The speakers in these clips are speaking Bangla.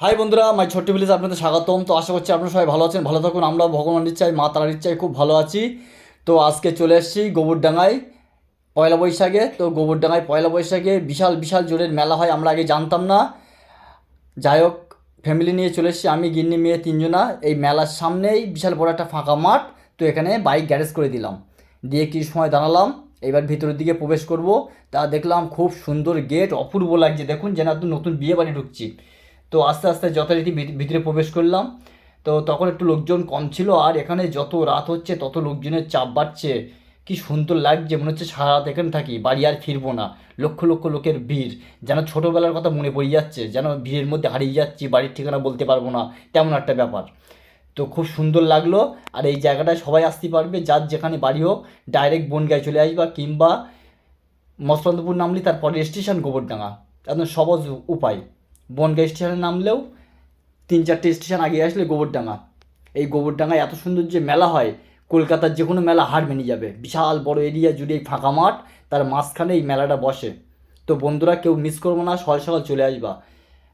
হাই বন্ধুরা মাই ছোট্ট ভিলেজ আপনাদের স্বাগতম। তো আশা করছি আপনারা সবাই ভালো আছেন, ভালো থাকুন। আমরা ভগবানের চাই মা তারার ইচ্ছায় খুব ভালো আছি। তো আজকে চলে এসেছি গোবরডাঙ্গায়, পয়লা বৈশাখে। তো গোবরডাঙ্গায় পয়লা বৈশাখে বিশাল বিশাল জোরের মেলা হয়, আমরা আগে জানতাম না। যাই হোক ফ্যামিলি নিয়ে চলে এসেছি, আমি, গিন্নি, মেয়ে, তিনজনা। এই মেলার সামনেই বিশাল বড় একটা ফাঁকা মাঠ। তো এখানে বাইক গ্যারেজ করে দিলাম। দিয়ে কি সময় দাঁড়ালাম, এবার ভিতরের দিকে প্রবেশ করব। তা দেখলাম খুব সুন্দর গেট অপূর্ব লাগছে। দেখুন, যেন একদম নতুন বিয়ে বাড়ি ঢুকছি। তো আস্তে আস্তে যথারীতি ভিত- ভিতরে প্রবেশ করলাম। তো তখন একটু লোকজন কম ছিল আর এখানে যত রাত হচ্ছে, তত লোকজনের চাপ বাড়ছে। কি সুন্দর লাগছে, মনে হচ্ছে সারা রাত এখানে থাকি, বাড়ি আর ফিরবো না। লক্ষ লক্ষ লোকের ভিড়, যেন ছোটোবেলার কথা মনে পড়ে যাচ্ছে, যেন ভিড়ের মধ্যে হারিয়ে যাচ্ছি, বাড়ির ঠিকানা বলতে পারব না, তেমন একটা ব্যাপার। তো খুব সুন্দর লাগল আর এই জায়গাটায় সবাই আসতে পারবে, যার যেখানে বাড়ি হোক, ডাইরেক্ট বনগায় চলে আসবা কিংবা মসলন্দপুর নামলি তারপরে স্টেশন গোবরডাঙ্গা। একদম সহজ উপায়। বনগাঁ স্টেশনে নামলেও তিন চারটে স্টেশন আগে আসলে গোবরডাঙ্গা। এই গোবরডাঙ্গায় এত সুন্দর যে মেলা হয়, কলকাতার যে কোনো মেলা হার মেনে যাবে। বিশাল বড় এরিয়া জুড়ে এই ফাঁকা মাঠ, তার মাঝখানে এই মেলাটা বসে। তো বন্ধুরা, কেউ মিস করব না, সকাল সকাল চলে আসবা।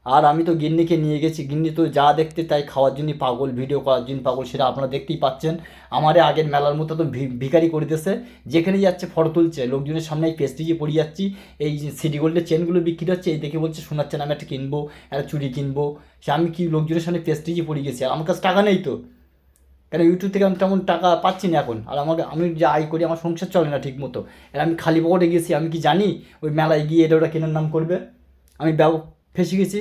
আর আমি তো গিন্নিকে নিয়ে গেছি। গিন্নি তো যা দেখতে তাই খাওয়ার জন্য পাগল ভিডিও করার জন্য পাগল, সেটা আপনারা দেখতেই পাচ্ছেন। আমারে আগের মেলার মতো তো ভি- ভিখারি করে দিতেছে যেখানে যাচ্ছে ফটো তুলছে, লোকজনের সামনে এই পেস্টিজে পড়ে যাচ্ছি, এই সিটি গোল্ডের চেনগুলো বিক্রি হচ্ছে, এই দেখে বলছে শোনার চেন আমি একটা কিনবো, একটা চুড়ি কিনবো। সে আমি কি লোকজনের সামনে পেস্টিজে পড়ে গেছি? আর আমার কাছে টাকা নেই তো। কেন ইউটিউব থেকে আমি তেমন টাকা পাচ্ছি না এখন? আর আমাকে আমি যে আয় করি, আমার সংসার চলে না ঠিক মতো আর আমি খালি পকেটে গেছি, আমি কি জানি ওই মেলায় গিয়ে এটা ওটা কেনার নাম করবে? আমি ব্যব ফেসে গেছি।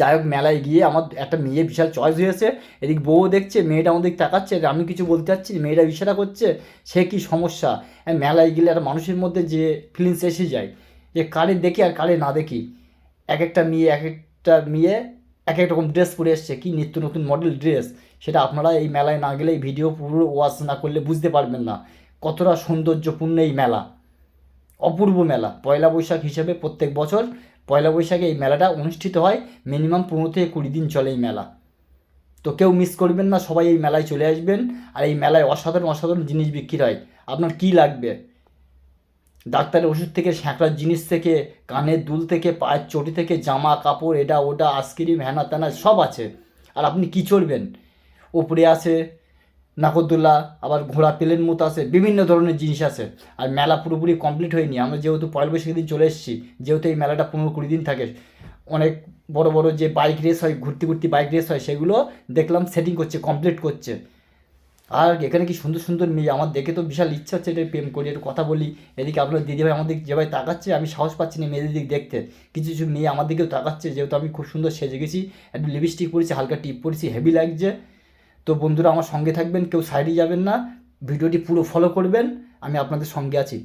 যাই হোক, মেলায় গিয়ে আমার একটা মেয়ে বিশাল চয়েস হয়েছে। এদিক বউ দেখছে, মেয়েটা আমাদের তাকাচ্ছে আমি কিছু বলতে চাচ্ছি মেয়েটা ইশারা করছে, সে কি সমস্যা? মেলায় গেলে একটা মানুষের মধ্যে যে ফিলিংস এসে যায়, যে কারে দেখি আর কারে না দেখি। এক একটা মেয়ে, এক একটা মেয়ে, এক এক রকম ড্রেস পরে এসছে, কি নিত্য নতুন মডেল ড্রেস সেটা আপনারা এই মেলায় না গেলে, এই ভিডিও পুরো ওয়াচ না করলে বুঝতে পারবেন না। কতটা সৌন্দর্যপূর্ণ এই মেলা। অপূর্ব মেলা, পয়লা বৈশাখ হিসেবে প্রত্যেক বছর পয়লা বৈশাখে এই মেলাটা অনুষ্ঠিত হয়। মিনিমাম পনেরো থেকে কুড়ি দিন চলে এই মেলা। তো কেউ মিস করবেন না, সবাই এই মেলায় চলে আসবেন আর এই মেলায় অসাধারণ অসাধারণ জিনিস বিক্রি হয়। আপনার কি লাগবে? ডাক্তারের ওষুধ থেকে স্যাঁকড়ার জিনিস থেকে, কানের দুল থেকে, পায়ের চটি থেকে, জামা, কাপড়, এটা, ওটা আইসক্রিম হ্যানা ত্যানা সব আছে। আর আপনি কি চড়বেন ওপরে আছে নাগরদোল্লা আবার ঘোড়া পেলেন মতো আছে, বিভিন্ন ধরনের জিনিস আছে। আর মেলা পুরোপুরি কমপ্লিট হয়নি। আমরা যেহেতু পয়লা বৈশাখের দিন চলে এসেছি, যেহেতু এই মেলাটা পনেরো কুড়ি দিন থাকে, অনেক বড় বড় যে বাইক রেস হয়, ঘুরতে ঘুরতে বাইক রেস হয়, সেগুলো দেখলাম সেটিং করছে কমপ্লিট করছে। আর এখানে কি সুন্দর সুন্দর মেয়ে, আমার দেখে তো বিশাল ইচ্ছা হচ্ছে এটা প্রেম করি, একটু কথা বলি। এদিকে আপনার দিদিভাই আমাদের যেভাবে তাকাচ্ছে, আমি সাহস পাচ্ছি না মেয়েদের দিক দেখতে। কিছু কিছু মেয়ে আমার দিকেও তাকাচ্ছে, যেহেতু আমি খুব সুন্দর সেজে গেছি, একটু লিপস্টিক পরেছি, হালকা টিপ পরেছি হেভি লাগছে। তো বন্ধুরা আমার সঙ্গে থাকবেন, কেউ সাইডে যাবেন না, ভিডিওটি পুরো ফলো করবেন, আমি আপনাদের সঙ্গে আছি।